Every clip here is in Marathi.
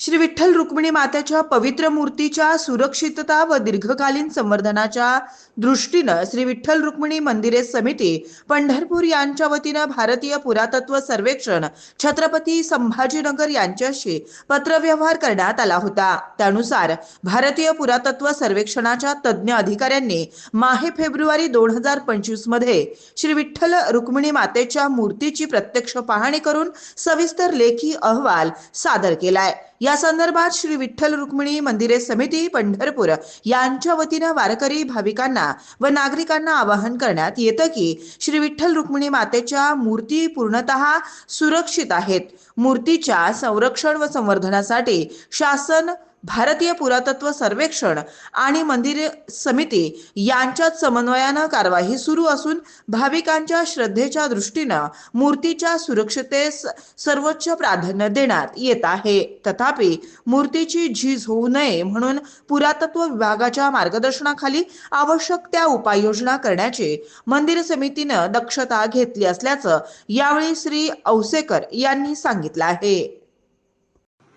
श्री विठ्ठल रुक्मिणी मातेच्या पवित्र मूर्तीच्या सुरक्षितता व दीर्घकालीन संवर्धनाच्या दृष्टीनं श्री विठ्ठल रुक्मिणी मंदिरे समिती पंढरपूर यांच्या वतीनं भारतीय पुरातत्व सर्वेक्षण छत्रपती संभाजीनगर यांच्याशी पत्रव्यवहार करण्यात आला होता. त्यानुसार भारतीय पुरातत्व सर्वेक्षणाच्या तज्ज्ञ अधिकाऱ्यांनी माहे फेब्रुवारी दोन हजार पंचवीसमध्ये श्री विठ्ठल रुक्मिणी मातेच्या मूर्तीची प्रत्यक्ष पाहणी करून सविस्तर लेखी अहवाल सादर केलाय. या संदर्भात श्री विठ्ठल रुक्मिणी मंदिरे समिती पंढरपूर यांच्या वतीनं वारकरी भाविकांना व नागरिकांना आवाहन करण्यात येतं की श्री विठ्ठल रुक्मिणी मातेच्या मूर्ती पूर्णतः सुरक्षित आहेत. मूर्तीच्या संरक्षण व संवर्धनासाठी शासन भारतीय पुरातत्व सर्वेक्षण आणि मंदिर समिती यांच्यात समन्वयानं कारवाई सुरू असून भाविकांच्या श्रद्धेच्या दृष्टीनं मूर्तीच्या सुरक्षतेस सर्वोच्च प्राधान्य देण्यात येत आहे. तथापि मूर्तीची झीज होऊ नये म्हणून पुरातत्व विभागाच्या मार्गदर्शनाखाली आवश्यक त्या उपाययोजना करण्याची मंदिर समितीनं दक्षता घेतली असल्याचं यावेळी श्री औसेकर यांनी सांगितलं आहे.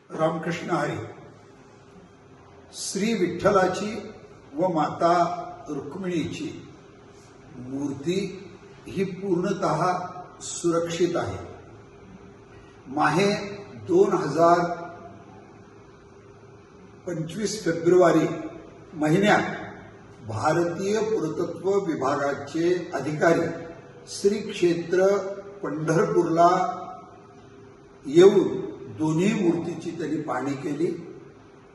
रामकृष्ण हरी श्री विठ्ठलाची व माता रुक्मिणीची मूर्ती ही पूर्णत सुरक्षित आहे. माहे दोन हजार पंचवीस फेब्रुवारी महिन्यात भारतीय पुरातत्व विभागाचे अधिकारी श्री क्षेत्र पंढरपूरला येऊन दोन्ही मूर्तीची त्यांनी पाहणी केली.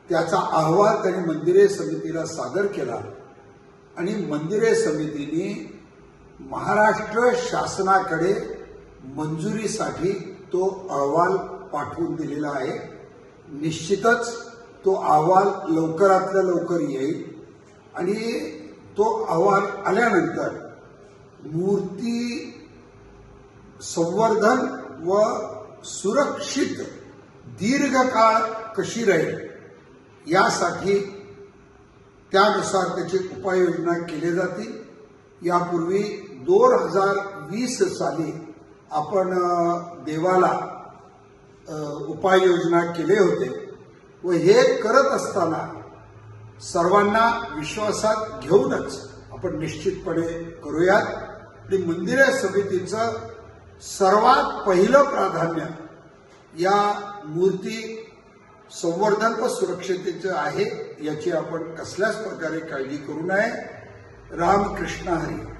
त्याचा अहवाल त्यांनी मंदिरे समितीला सादर केला. आणि मंदिरे समितीने महाराष्ट्र शासनाकडे मंजुरीसाठी तो अहवाल पाठवून दिलेला आहे. निश्चितच तो अहवाल लवकरातल्या लवकर येईल. आणि तो अहवाल आल्यानंतर मूर्ती संवर्धन व सुरक्षित दीर्घकाळ कशी राहील? यासाठी त्यानुसार त्याची उपाययोजना केली जातील यापूर्वी दोन हजार वीस साली आपण देवाला उपाययोजना केले होते व हे करत असताना सर्वांना विश्वासात घेऊनच आपण निश्चितपणे करूयात. आणि मंदिर समितीचं सर्वात पहिलं प्राधान्य या मूर्ती संवर्धन व सुरक्षतेचं आहे याची आपण कसल्याच प्रकारे काळजी करू नये. रामकृष्ण हरी.